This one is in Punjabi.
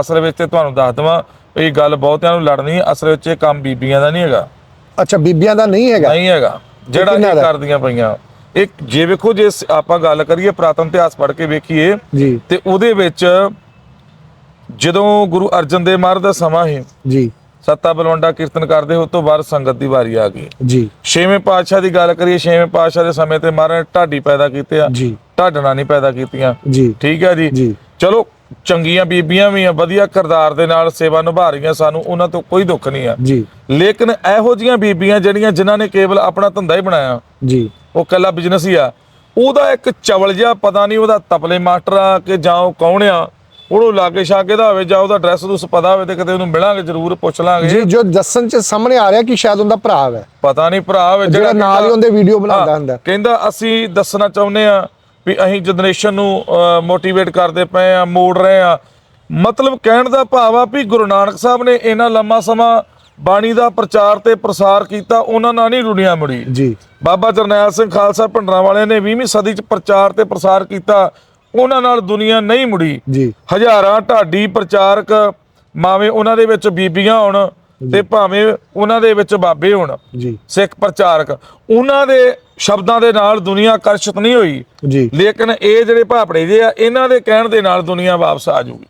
ਅਸਲ ਵਿੱਚ ਤੇ ਤੁਹਾਨੂੰ ਦੱਸ ਦਵਾਂ ਇਹ ਗੱਲ ਬਹੁਤਿਆਂ ਨੂੰ ਲੜਨੀ ਅਸਲ ਵਿੱਚ ਇਹ ਕੰਮ ਬੀਬੀਆਂ ਦਾ ਨਹੀਂ ਹੈਗਾ। ਅੱਛਾ ਬੀਬੀਆਂ ਦਾ ਨਹੀਂ ਹੈਗਾ? ਨਹੀਂ ਹੈਗਾ। ਜਿਹੜਾ ਇਹ? ਕਰਦੀਆਂ ਪਈਆਂ। ਇਹ ਜੇ ਵੇਖੋ ਜੇ ਆਪਾਂ ਗੱਲ ਕਰੀਏ ਪ੍ਰਾਤਨ ਇਤਿਹਾਸ ਪੜ੍ਹ ਕੇ ਵੇਖੀਏ ਜੀ। ਤੇ ਉਹਦੇ ਵਿੱਚ ਜਦੋਂ ਗੁਰੂ ਅਰਜਨ ਦੇਵ ਮਹਾਰਾਜ ਦਾ ਸਮਾਂ ਸੀ ਜੀ। ਸੱਤਾ ਬਲਵੰਡਾ ਕੀਰਤਨ ਕਰਦੇ ਉਸ ਤੋਂ ਬਾਅਦ ਸੰਗਤ ਦੀ ਵਾਰੀ ਆ ਗਈ। ਜੀ। ਛੇਵੇਂ ਪਾਤਸ਼ਾਹ ਦੀ ਗੱਲ ਕਰੀਏ ਛੇਵੇਂ ਪਾਤਸ਼ਾਹ ਦੇ ਸਮੇਂ ਤੇ ਮਹਾਰਾਜ ਢਾਡੀ ਪੈਦਾ ਕੀਤੇ ਆ ਜੀ। ਢਾਡਣਾ ਨਹੀਂ ਪੈਦਾ ਕੀਤੀਆਂ। ਜੀ। ਠੀਕ ਹੈ ਜੀ? ਜੀ। ਚਲੋ ਚੰਗੀਆਂ ਬੀਬੀਆਂ ਵੀ ਆ ਵਧੀਆ ਕਿਰਦਾਰ ਦੇ ਨਾਲ ਸੇਵਾ ਨਿਭਾ ਰਹੀਆਂ ਸਾਨੂੰ ਉਹਨਾਂ ਤੋਂ ਕੋਈ ਦੁੱਖ ਨਹੀਂ ਆ। ਜੀ। ਲੇਕਿਨ ਇਹੋ ਜੀਆਂ ਬੀਬੀਆਂ ਜਿਹੜੀਆਂ ਜਿਨ੍ਹਾਂ ਨੇ ਕੇਵਲ ਆਪਣਾ ਧੰਦਾ ਹੀ ਬਣਾਇਆ ਜੀ। ਉਹ ਕੱਲਾ ਬਿਜ਼ਨਸ ਹੀ ਆ ਉਹਦਾ ਇੱਕ ਚਵਲ ਜਿਹਾ ਪਤਾ ਨਹੀਂ ਉਹਦਾ ਤਪਲੇ ਮਾਸਟਰ ਆ ਕਿ ਜਾਂ ਉਹ ਕੌਣ ਆ ਉਹਨੂੰ ਲਾਗੇ ਛਾਗੇ ਦਾ ਹੋਵੇ ਜਾਂ ਉਹਦਾ ਐਡਰੈਸ ਦੂਸ ਪਤਾ ਹੋਵੇ ਤੇ ਕਦੇ ਉਹਨੂੰ ਮਿਲਾਂਗੇ ਜ਼ਰੂਰ ਪੁੱਛ ਲਾਂਗੇ। ਜੀ ਜੋ ਦੱਸਣ ਚ ਸਾਹਮਣੇ ਆ ਰਿਹਾ ਕਿ ਸ਼ਾਇਦ ਉਹਦਾ ਭਰਾ ਹੈ ਪਤਾ ਨਹੀਂ ਭਰਾ ਹੋਵੇ ਜਿਹੜਾ ਨਾਲ ਹੀ ਉਹਦੇ ਵੀਡੀਓ ਬਣਾਉਂਦਾ ਹੁੰਦਾ। ਕਹਿੰਦਾ ਅਸੀਂ ਦੱਸਣਾ ਚਾਹੁੰਦੇ ਆ ਵੀ ਅਸੀਂ ਜਨਰੇਸ਼ਨ ਨੂੰ ਮੋਟੀਵੇਟ ਕਰਦੇ ਪਏ ਆ ਮੋੜ ਰਹੇ ਆ ਮਤਲਬ ਕਹਿਣ ਦਾ ਭਾਵ ਆ ਵੀ ਗੁਰੂ ਨਾਨਕ ਸਾਹਿਬ ਨੇ ਇਹਨਾਂ ਲੰਮਾ ਸਮਾਂ ਬਾਣੀ ਦਾ ਪ੍ਰਚਾਰ ਤੇ ਪ੍ਰਸਾਰ ਕੀਤਾ ਉਹਨਾਂ ਨਾਲ ਨਹੀਂ ਦੁਨੀਆ ਮੁੜੀ। ਜੀ। ਬਾਬਾ ਜਰਨੈਲ ਸਿੰਘ ਖਾਲਸਾ ਭੰਡਰਾਂ ਵਾਲਿਆਂ ਨੇ 20ਵੀਂ ਸਦੀ ਚ ਪ੍ਰਚਾਰ ਤੇ ਪ੍ਰਸਾਰ ਕੀਤਾ ਉਹਨਾਂ ਨਾਲ ਦੁਨੀਆ ਨਹੀਂ ਮੁੜੀ। ਜੀ। ਹਜ਼ਾਰਾਂ ਢਾਡੀ ਪ੍ਰਚਾਰਕ ਮਾਵੇਂ ਉਹਨਾਂ ਦੇ ਵਿੱਚ ਬੀਬੀਆਂ ਹੋਣ ਤੇ ਭਾਵੇਂ ਉਹਨਾਂ ਦੇ ਵਿੱਚ ਬਾਬੇ ਹੋਣ ਜੀ। ਸਿੱਖ ਪ੍ਰਚਾਰਕ ਉਹਨਾਂ ਦੇ ਸ਼ਬਦਾਂ ਦੇ ਨਾਲ ਦੁਨੀਆ ਆਕਰਸ਼ਿਤ ਨਹੀਂ ਹੋਈ। ਜੀ। ਲੇਕਿਨ ਇਹ ਜਿਹੜੇ ਭਾਪੜੇ ਜੇ ਆ ਇਹਨਾਂ ਦੇ ਕਹਿਣ ਦੇ ਨਾਲ ਦੁਨੀਆ ਵਾਪਸ ਆ ਜਾਊਗੀ।